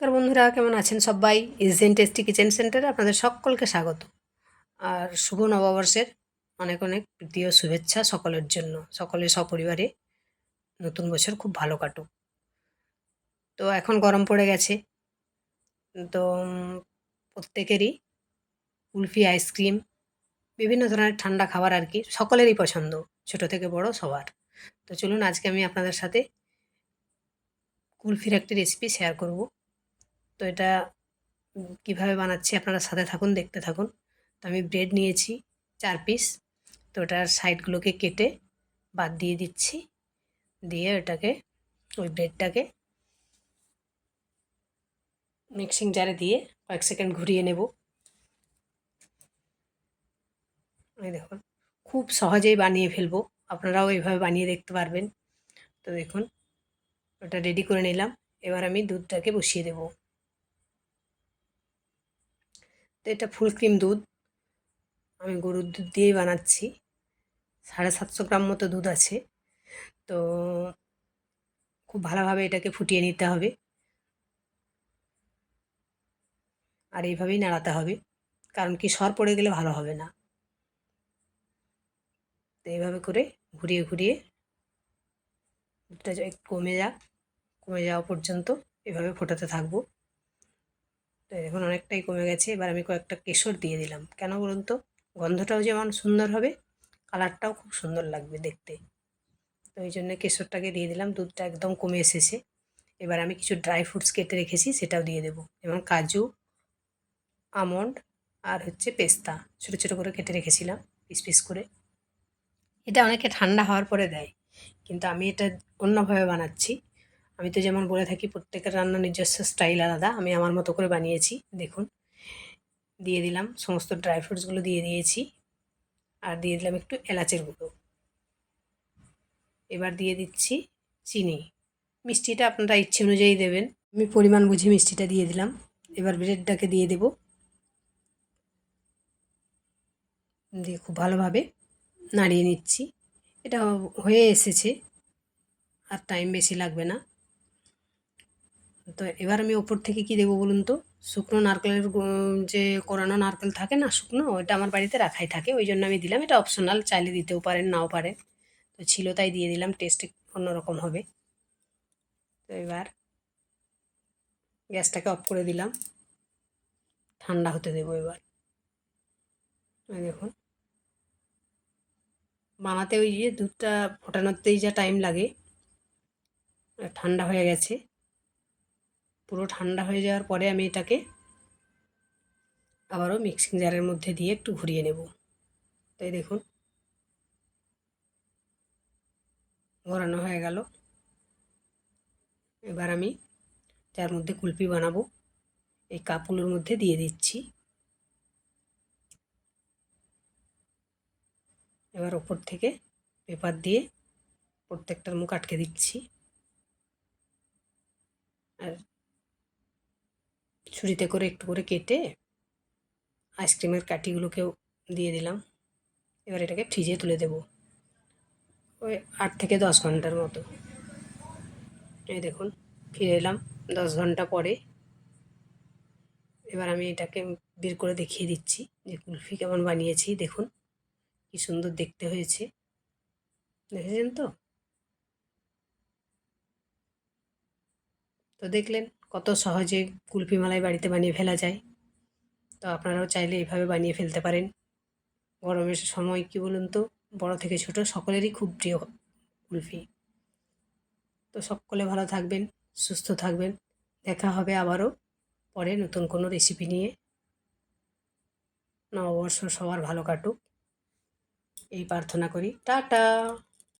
নমস্কার বন্ধুরা, কেমন আছেন সবাই? ইজেন টেস্টি কিচেন সেন্টারে আপনাদের সকলকে স্বাগত। আর শুভ নববর্ষের অনেক অনেক প্রীতীয় শুভেচ্ছা সকলের জন্য সকলের সপরিবারে নতুন বছর খুব ভালো কাটুক। তো এখন গরম পড়ে গেছে। তো প্রত্যেকেরই কুলফি, আইসক্রিম, বিভিন্ন ধরনের ঠান্ডা খাবার আর কি সকলেরই পছন্দ, ছোট থেকে বড় সবার। তো চলুন আজকে আমি আপনাদের সাথে কুলফির একটি রেসিপি শেয়ার করব। তো এটা কীভাবে বানাচ্ছি আপনারা সাথে থাকুন, দেখতে থাকুন। তো আমি ব্রেড নিয়েছি চার পিস তো ওটার সাইডগুলোকে কেটে বাদ দিয়ে দিচ্ছি। দিয়ে ওটাকে, ওই ব্রেডটাকে মিক্সিং জারে দিয়ে কয়েক সেকেন্ড ঘুরিয়ে নেব। এই দেখুন, খুব সহজেই বানিয়ে ফেলব। আপনারাও এইভাবে বানিয়ে দেখতে পারবেন। তো দেখুন, ওটা রেডি করে নিলাম। এবার আমি দুধটাকে বসিয়ে দেবো। তো এটা ফুল ক্রিম দুধ। আমি গরুর দুধ দিয়েই বানাচ্ছি। সাড়ে সাতশো গ্রাম মতো দুধ আছে। তো খুব ভালোভাবে এটাকে ফুটিয়ে নিতে হবে। আর এইভাবেই নাড়াতে হবে। কারণ কি সর পড়ে গেলে ভালো হবে না। তো এইভাবে করে ঘুরিয়ে ঘুরিয়ে দুধটা কমে যাক। কমে যাওয়া পর্যন্ত এভাবে ফোটাতে থাকব। এখন অনেকটাই কমে গেছে, এবার আমি কয়েকটা কেশর দিয়ে দিলাম। কেন বলুন তো? গন্ধটাও যেমন সুন্দর হবে, কালারটাও খুব সুন্দর লাগবে দেখতে। তো এই জন্য কেশরটাকে দিয়ে দিলাম, দুধটা একদম কমে এসেছে। এবার আমি কিছু ড্রাই ফ্রুটস কেটে রেখেছি, সেটাও দিয়ে দেবো। যেমন কাজু, আমন্ড আর হচ্ছে পেস্তা, ছোটো ছোটো করে কেটে রেখেছিলাম, পিস পিস করে। এটা অনেকে ঠান্ডা হওয়ার পরে দেয়, কিন্তু আমি এটা অন্যভাবে বানাচ্ছি। আমি তো যেমন বলে থাকি, প্রত্যেকের রান্নার নিজস্ব স্টাইল আলাদা। আমি আমার মতো করে বানিয়েছি, দেখুন। দিয়ে দিলাম, সমস্ত ড্রাই ফ্রুটসগুলো দিয়ে দিয়েছি। আর দিয়ে দিলাম একটু এলাচের গুঁড়ো। এবার দিয়ে দিচ্ছি চিনি। মিষ্টিটা আপনারা ইচ্ছে অনুযায়ী দেবেন। আমি পরিমাণ বুঝে মিষ্টিটা দিয়ে দিলাম। এবার ব্রেডটাকে দিয়ে দেব। দিয়ে খুব ভালোভাবে নাড়িয়ে নিচ্ছি। এটা হয়ে এসেছে। আর টাইম বেশি লাগবে না। তো এবার আমি ওপর থেকে কি দেবো বলুন তো? শুকনো নারকেলের যে কোরানো নারকেল থাকে না শুকনো ওটা আমার বাড়িতে রাখাই থাকে। ওই জন্য আমি দিলাম। এটা অপশনাল চাইলে দিতেও পারেন, নাও পারেন। তো ছিল তাই দিয়ে দিলাম টেস্ট অন্যরকম হবে। তো এবার গ্যাসটাকে অফ করে দিলাম। ঠান্ডা হতে দেবো এবার। দেখুন। বানাতে ওই যে দুধটা ফোটানোতেই যা টাইম লাগে, ঠান্ডা হয়ে গেছে। পুরো ঠান্ডা হয়ে যাওয়ার পরে আমি এটাকে আবারও মিক্সিং জারের মধ্যে দিয়ে একটু ঘুরিয়ে নেব। তাই দেখুন, ঘোরানো হয়ে গেল। এবার আমি যার মধ্যে কুলপি বানাবো, এই কাপগুলোর মধ্যে দিয়ে দিচ্ছি। এবার ওপর থেকে পেপার দিয়ে প্রত্যেকটার মুখ আটকে দিচ্ছি। আর ছুরিতে করে একটু করে কেটে আইসক্রিমের কাঠিগুলোকেও দিয়ে দিলাম। এবার এটাকে ফ্রিজে তুলে দেব। ওই আট থেকে দশ ঘণ্টার মতো। এই দেখুন, ফিরে এলাম দশ ঘণ্টা পরে। এবার আমি এটাকে বের করে দেখিয়ে দিচ্ছি যে কুলফি কেমন বানিয়েছি। দেখুন, কি সুন্দর দেখতে হয়েছে। দেখেছেন তো? তো দেখলেন কত সহজে কুলফি মালাই বাড়িতে বানিয়ে ফেলা যায়। তো আপনারাও চাইলে এইভাবে বানিয়ে ফেলতে পারেন। গরমের সময় কি বলুন তো, বড় থেকে ছোট সকলেরই খুব প্রিয় কুলফি। তো সকলে ভালো থাকবেন, সুস্থ থাকবেন। দেখা হবে আবারও পরে নতুন কোনো রেসিপি নিয়ে। নববর্ষ সবার ভালো কাটুক। এই প্রার্থনা করি। টাটা!